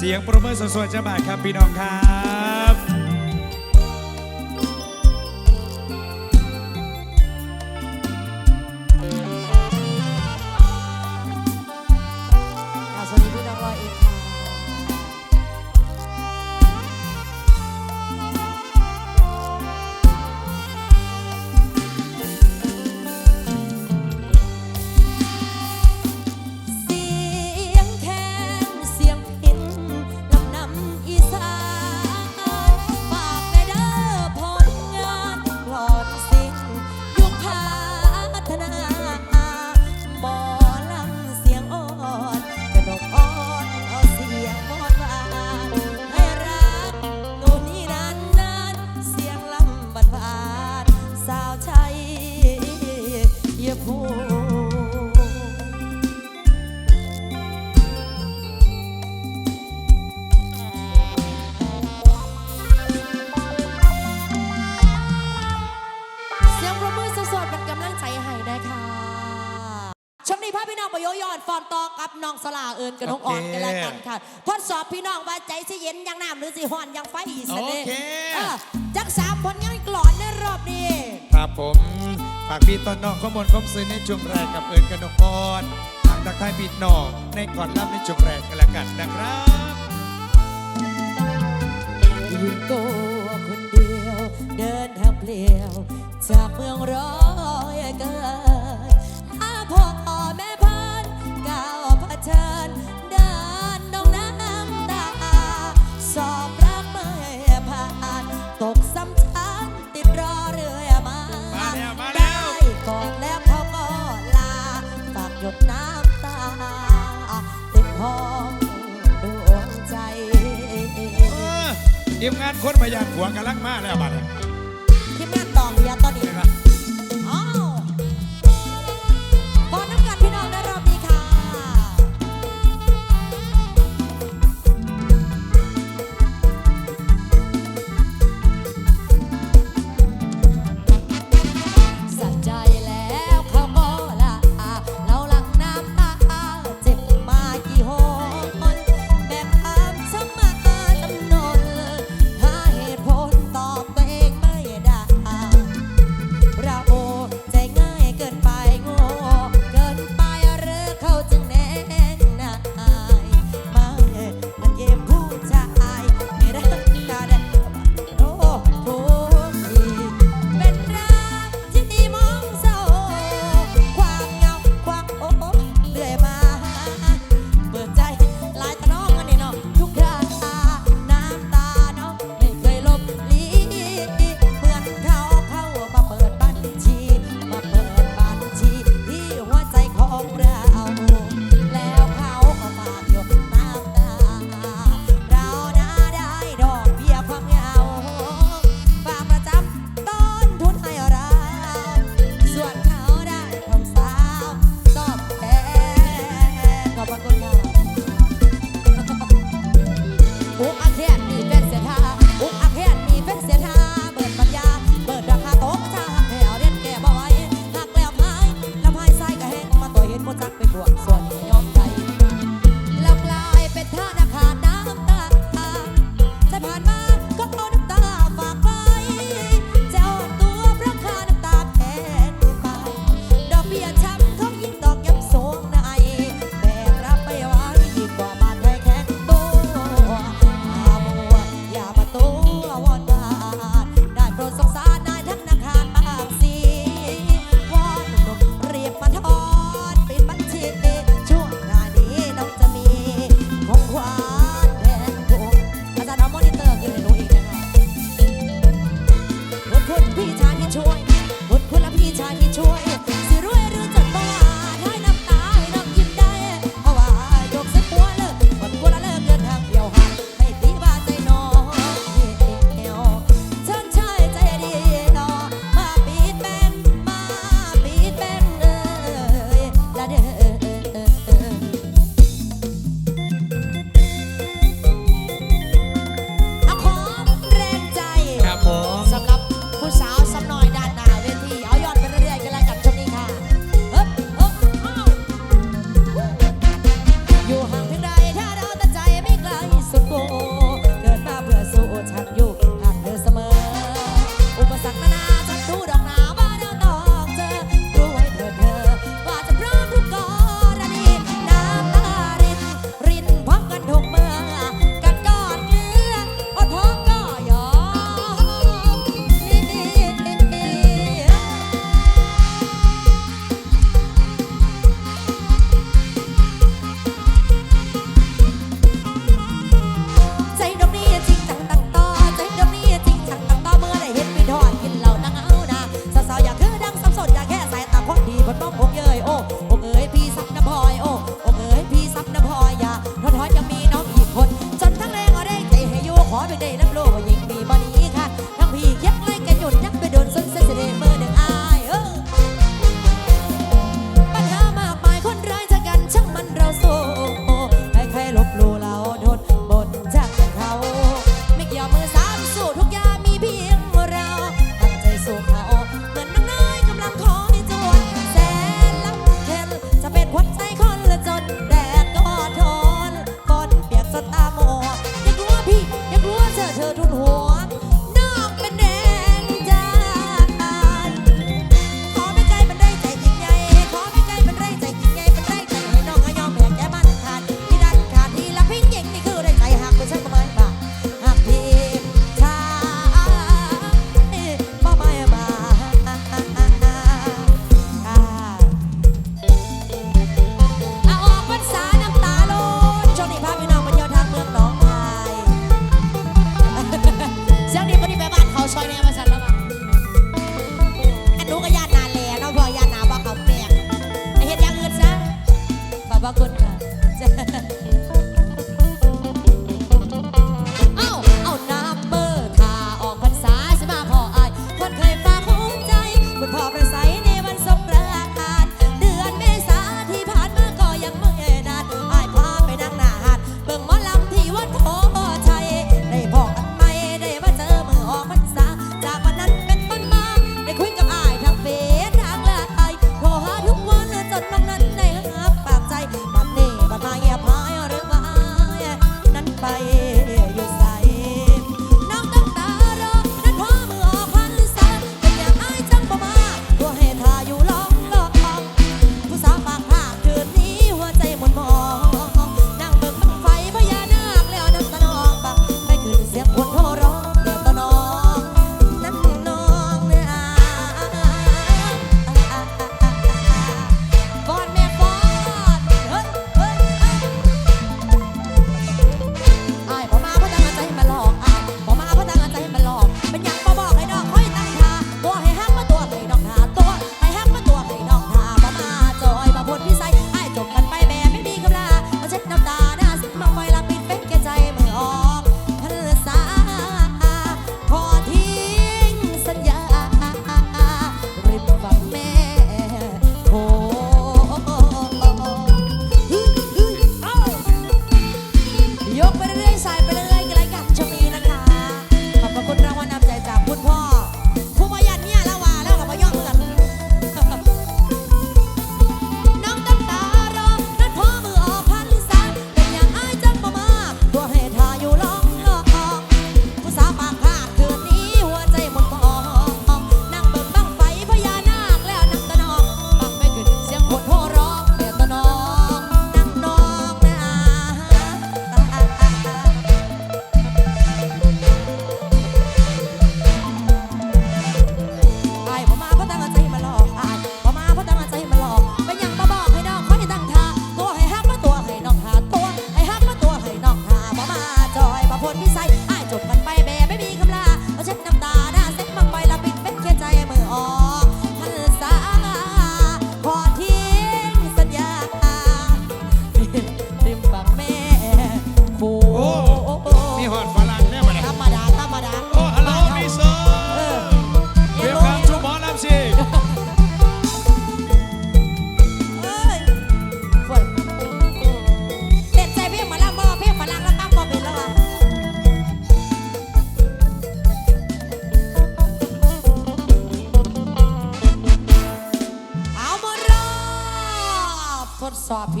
เสียงประเมินสวยๆจ้าบ่าครับพี่น้องครับ ยวยอดฟอนตอกับน้องสลาเอิญกับน้องอ่อนกันแล้วกันค่ะทดสอบพี่น้องว่าใจสิเย็นยังน้ำหรือสิห่อนยังไฟอีสเน่จักสามผลงานกลอนในรอบนี้ครับผมฝากพี่ตอนน้องข้อมูลข้อมซื้อในช่วงแรกกับเอิญกันกอรทางทักทายพี่น้องในก่อนรับในช่วงแรกกันละกันนะครับตัวคนเดียวเดินทางเปลี่ยวจากเมืองร้อน มงานคนพยานขวกำลังมาแล้วบัดนี้ จะ中จ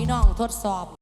พี่น้องทดสอบ